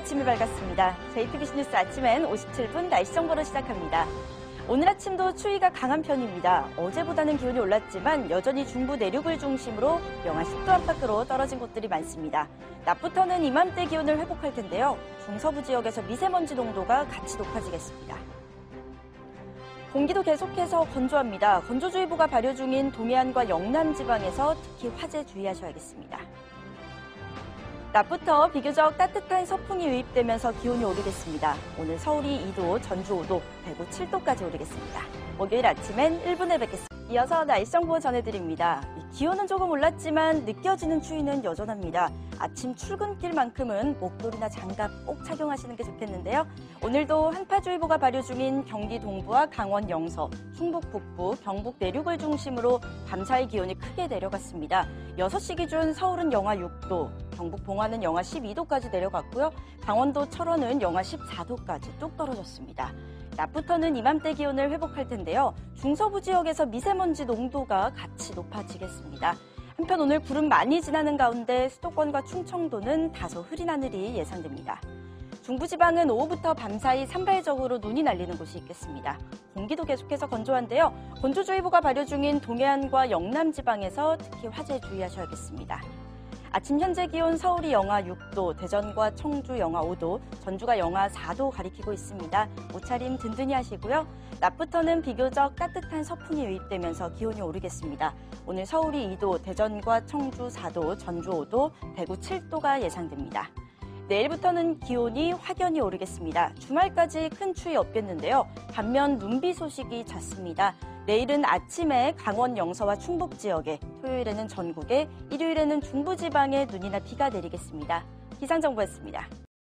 아침이 밝았습니다. JTBC 뉴스 아침엔 57분 날씨 정보로 시작합니다. 오늘 아침도 추위가 강한 편입니다. 어제보다는 기온이 올랐지만 여전히 중부 내륙을 중심으로 영하 10도 안팎으로 떨어진 곳들이 많습니다. 낮부터는 이맘때 기온을 회복할 텐데요. 중서부 지역에서 미세먼지 농도가 같이 높아지겠습니다. 공기도 계속해서 건조합니다. 건조주의보가 발효 중인 동해안과 영남 지방에서 특히 화재 주의하셔야겠습니다. 낮부터 비교적 따뜻한 서풍이 유입되면서 기온이 오르겠습니다. 오늘 서울이 2도, 전주 5도, 대구 7도까지 오르겠습니다. 목요일 아침엔 1분에 뵙겠습니다. 이어서 날씨 정보 전해드립니다. 기온은 조금 올랐지만 느껴지는 추위는 여전합니다. 아침 출근길만큼은 목도리나 장갑 꼭 착용하시는 게 좋겠는데요. 오늘도 한파주의보가 발효 중인 경기 동부와 강원 영서, 충북 북부, 경북 내륙을 중심으로 밤사이 기온이 크게 내려갔습니다. 6시 기준 서울은 영하 6도, 경북 봉화는 영하 12도까지 내려갔고요. 강원도 철원은 영하 14도까지 뚝 떨어졌습니다. 낮부터는 이맘때 기온을 회복할 텐데요. 중서부 지역에서 미세먼지 농도가 같이 높아지겠습니다. 한편 오늘 구름 많이 지나는 가운데 수도권과 충청도는 다소 흐린 하늘이 예상됩니다. 중부지방은 오후부터 밤사이 산발적으로 눈이 날리는 곳이 있겠습니다. 공기도 계속해서 건조한데요. 건조주의보가 발효 중인 동해안과 영남 지방에서 특히 화재 주의하셔야겠습니다. 아침 현재 기온 서울이 영하 6도, 대전과 청주 영하 5도, 전주가 영하 4도 가리키고 있습니다. 옷차림 든든히 하시고요. 낮부터는 비교적 따뜻한 서풍이 유입되면서 기온이 오르겠습니다. 오늘 서울이 2도, 대전과 청주 4도, 전주 5도, 대구 7도가 예상됩니다. 내일부터는 기온이 확연히 오르겠습니다. 주말까지 큰 추위 없겠는데요. 반면 눈비 소식이 잦습니다. 내일은 아침에 강원 영서와 충북 지역에, 토요일에는 전국에, 일요일에는 중부지방에 눈이나 비가 내리겠습니다. 기상정보였습니다.